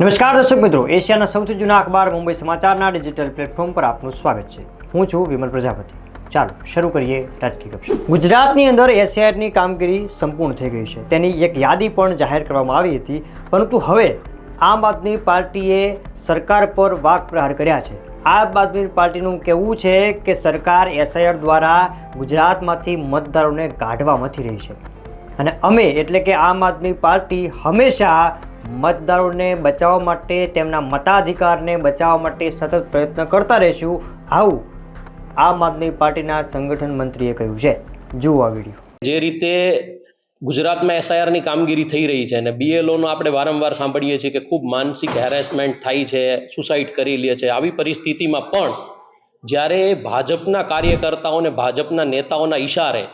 નમસ્કાર દર્શક મિત્રો, એશિયાના સૌથી જૂના અખબાર મુંબઈ સમાચારના ડિજિટલ પ્લેટફોર્મ પર આપનું સ્વાગત છે. હું છું વિમલ પ્રજાપતિ. ચાલો, શરૂ કરીએ રાજકીય કક્ષા ગુજરાતની અંદર એસઆઈઆરની કામગીરી સંપૂર્ણ થઈ ગઈ છે. તેની એક યાદી પણ જાહેર કરવામાં આવી હતી, પરંતુ હવે આમ આદમી પાર્ટીએ સરકાર પર વાક પ્રહાર કર્યા છે. આમ આદમી પાર્ટીનું કહેવું છે કે સરકાર એસઆઈઆર દ્વારા ગુજરાતમાંથી મતદારોને કાઢવા મથી રહી છે. અને અમે, એટલે કે આમ આદમી પાર્ટી, હંમેશા મતદારોને બચાવવા માટે, તેમના મતાધિકારને બચાવવા માટે સતત પ્રયત્ન કરતા રહીશું. આવું આમ આદમી પાર્ટીના સંગઠન મંત્રીએ કહ્યું છે. જુઓ આ વીડિયો. જે રીતે ગુજરાતમાં એસઆઈઆરની કામગીરી થઈ રહી છે અને બીએલઓનો આપણે વારંવાર સાંભળીએ છીએ કે ખૂબ માનસિક હેરેસમેન્ટ થાય છે સુસાઇડ કરી લે છે. આવી પરિસ્થિતિમાં પણ જ્યારે ભાજપના કાર્યકર્તાઓને ભાજપના નેતાઓના ઈશારે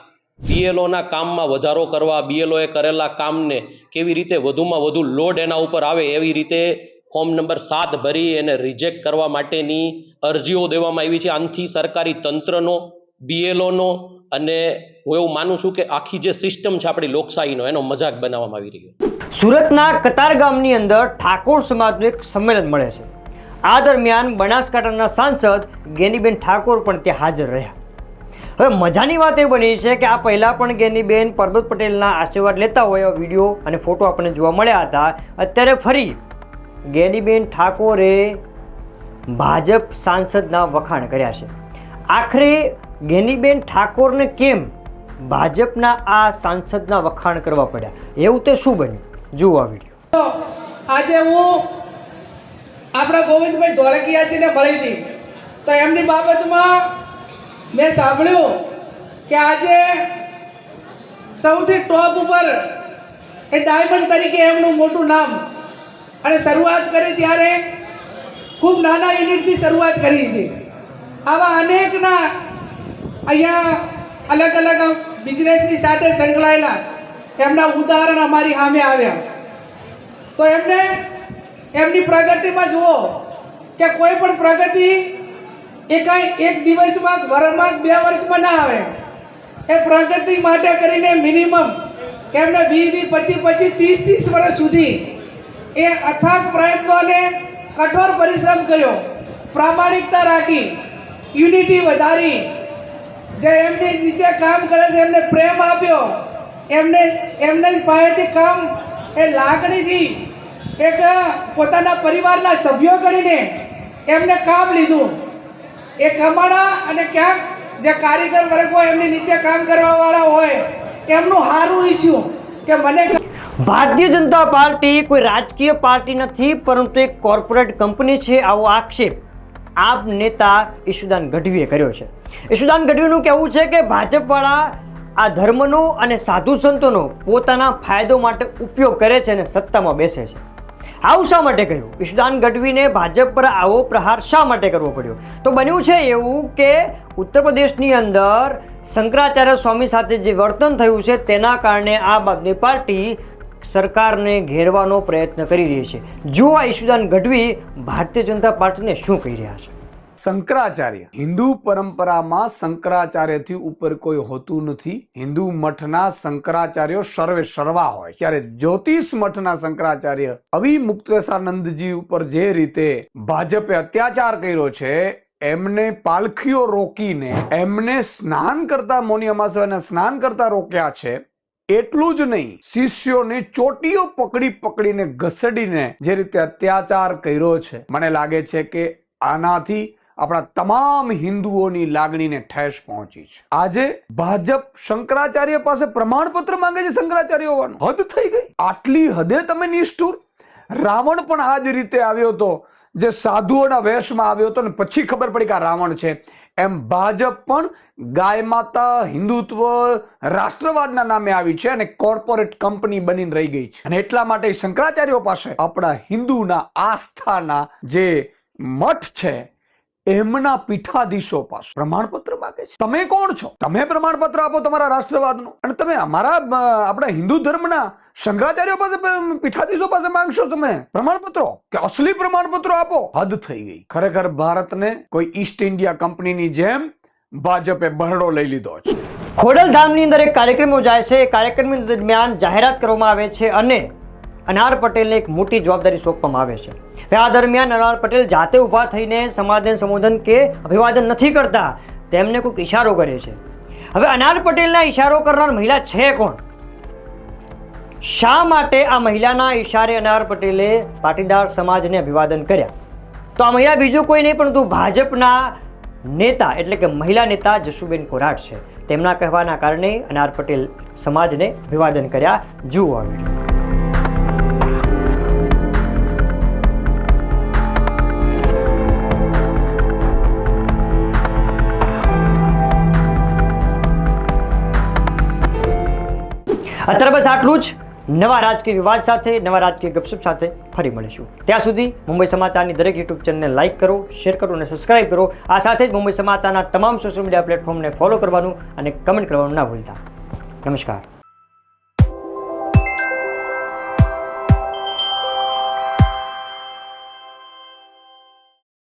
બીએલઓના કામમાં વધારો કરવા બીએલઓએ કરેલા કામને કેવી રીતે વધુમાં વધુ લોડ એના ઉપર આવે એવી રીતે ફોર્મ નંબર સાત ભરી એને રિજેક્ટ કરવા માટેની અરજીઓ દેવામાં આવી છે. આનથી સરકારી તંત્રનો બીએલઓનો અને હું એવું માનું છું કે આખી જે સિસ્ટમ છે આપણી લોકશાહીનો, એનો મજાક બનાવવામાં આવી રહ્યો સુરતના કતાર ગામની અંદર ઠાકોર સમાજનું એક સંમેલન મળે છે. આ દરમિયાન બનાસકાંઠાના સાંસદ ગેનીબેન ઠાકોર પણ ત્યાં હાજર રહ્યા. હવે મજાની વાત એ બની છે કે આ પહેલાં પણ ગેનીબેન પરબત પટેલના આશીર્વાદ લેતા હોય એવા વીડિયો અને ફોટો આપણને જોવા મળ્યા હતા. અત્યારે ફરી ગેનીબેન ઠાકોરે ભાજપ સાંસદના વખાણ કર્યા છે. આખરે ગેનીબેન ઠાકોરને કેમ ભાજપના આ સાંસદના વખાણ કરવા પડ્યા? એવું તે શું બન્યું? જુઓ આ વીડિયો. આજે હું આપણા ગોવિંદભાઈ ધોળકિયાજીને મળી હતી તો એમની બાબતમાં મેં સાંભળ્યું કે આજે સૌથી ટોપ ઉપર એ ડાયમંડ તરીકે એમનું મોટું નામ. અને શરૂઆત કરી ત્યારે ખૂબ નાના યુનિટથી શરૂઆત કરી છે. આવા અનેકના અહીંયા અલગ અલગ બિઝનેસની સાથે સંકળાયેલા એમના ઉદાહરણ અમારી સામે આવ્યા. તો એમને એમની પ્રગતિમાં જુઓ કે કોઈ પણ પ્રગતિ એ કાંઈ એક દિવસમાં વરમાં બે વર્ષમાં ના આવે એ પ્રગતિ માટે કરીને મિનિમમ એમને વી વી પછી પછી ત્રીસ ત્રીસ વર્ષ સુધી એ અથાગ પ્રયત્નો અને કઠોર પરિશ્રમ કર્યો. પ્રામાણિકતા રાખી, યુનિટી વધારી, જે એમની નીચે કામ કરે છે, એમને પ્રેમ આપ્યો. એમને એમને પાસેથી કામ એ લાગણીથી એક પોતાના પરિવારના સભ્યો કરીને એમને કામ લીધું. એ કમાણા અને ક્યાંક જે કારીગર વર્ગ હોય, એમની નીચે કામ કરવાવાળા હોય, એમનું સારું ઈચ્છ્યું કે મને ભારતીય જનતા પાર્ટી કોઈ રાજકીય પાર્ટી નથી, પરંતુ એક કોર્પોરેટ કંપની છે. આવો આક્ષેપ આપ નેતા ઈશુદાન ગઢવીએ કર્યો છે. ઈશુદાન ગઢવીનું કહેવું છે કે ભાજપવાળા આ ધર્મનો અને સાધુ સંતોનો પોતાના ફાયદો માટે ઉપયોગ કરે છે અને સત્તામાં બેસે છે. આવું શા માટે કહ્યું? ઈશુદાન ગઢવીને ભાજપ પર આવો પ્રહાર શા માટે કરવો પડ્યો? તો બન્યું છે એવું કે ઉત્તર પ્રદેશની અંદર શંકરાચાર્ય સ્વામી સાથે જે વર્તન થયું છે, તેના કારણે આમ આદમી પાર્ટી સરકારને ઘેરવાનો પ્રયત્ન કરી રહી છે. જો આ ઈશુદાન ગઢવી ભારતીય જનતા પાર્ટીને શું કહી રહ્યા છે. શંકરાચાર્ય. હિન્દુ પરંપરામાં શંકરાચાર્યથી ઉપર કોઈ હોતું નથી. હિન્દુ મઠના શંકરાચાર્યો સર્વે સર્વા હોય. ત્યારે જ્યોતિષ મઠના શંકરાચાર્ય અવિ મુક્તેશાનંદજી ઉપર જે રીતે ભાજપે અત્યાચાર કર્યો છે, એમને પાલખીઓ રોકીને, એમને સ્નાન કરતા મોની અમાસવાને સ્નાન કરતા રોક્યા છે. એટલું જ નહીં, શિષ્યોને ચોટીઓ પકડી પકડીને ઘસડીને જે રીતે અત્યાચાર કર્યો છે, મને લાગે છે કે આનાથી આપણા તમામ હિન્દુઓની લાગણીને ઠેસ પહોંચી છે. આજે ભાજપ શંકરાચાર્ય પાસે પ્રમાણપત્ર માંગે છે શંકરાચાર્ય હોવાનું. હદ થઈ ગઈ. આટલી હદે તમે નિષ્ઠુર? રાવણ પણ આ જ રીતે આવ્યો હતો, જે સાધુઓના વેશમાં આવ્યો હતો ને પછી ખબર પડી કે આ રાવણ છે. એમ ભાજપ પણ ગાય માતા, હિન્દુત્વ, રાષ્ટ્રવાદના નામે આવી છે અને કોર્પોરેટ કંપની બનીને રહી ગઈ છે. અને એટલા માટે શંકરાચાર્યો પાસે આપણા હિન્દુના આસ્થાના જે મઠ છે એમના પીઠાધીશો પાસે પ્રમાણપત્ર માગે છે. તમે કોણ છો? તમે પ્રમાણપત્ર આપો તમારા રાષ્ટ્રવાદનું. અને તમે અમારા આપણા હિન્દુ ધર્મના શંકરાચાર્ય પાસે પીઠાધીશો પાસે માંગશો તમે? પ્રમાણપત્રો? કે અસલી પ્રમાણપત્રો આપો? હદ થઈ ગઈ. ખરેખર ભારતને કોઈ ઈસ્ટ ઇન્ડિયા કંપનીની જેમ ભાજપે બરડો લઈ લીધો છે. ખોડલધામની અંદર એક કાર્યક્રમ યોજાય છે. એ કાર્યક્રમ દરમિયાન જાહેરાત કરવામાં આવે છે અને અનાર પટેલને એક મોટી જવાબદારી સોંપવામાં આવે છે. આ દરમિયાન અનાર પટેલ જાતે ઊભા થઈને સમાજને સંબોધન કે અભિવાદન નથી કરતા, તેમને કોઈક ઇશારો કરે છે. હવે અનાર પટેલના ઇશારો કરનાર મહિલા છે કોણ? શા માટે આ મહિલાના ઇશારે અનાર પટેલે પાટીદાર સમાજને અભિવાદન કર્યા? તો આ મહિલા બીજું કોઈ નહીં, પરંતુ ભાજપના નેતા, એટલે કે મહિલા નેતા જશુબેન કોરાટ છે. તેમના કહેવાના કારણે અનાર પટેલ સમાજને અભિવાદન કર્યા. જુઓ આ અત્યારે બસ આટલું જ. નવા રાજકીય વિવાદ સાથે, નવા રાજકીય ગપશપ સાથે ફરી મળીશું. ત્યાં સુધી મુંબઈ સમાચારની દરેક યુટ્યુબ ચેનલને લાઇક કરો શેર કરો અને સબસ્ક્રાઇબ કરો. આ સાથે જ મુંબઈ સમાચારના તમામ સોશિયલ મીડિયા પ્લેટફોર્મને ફોલો કરવાનું અને કમેન્ટ કરવાનું ના ભૂલતા. નમસ્કાર.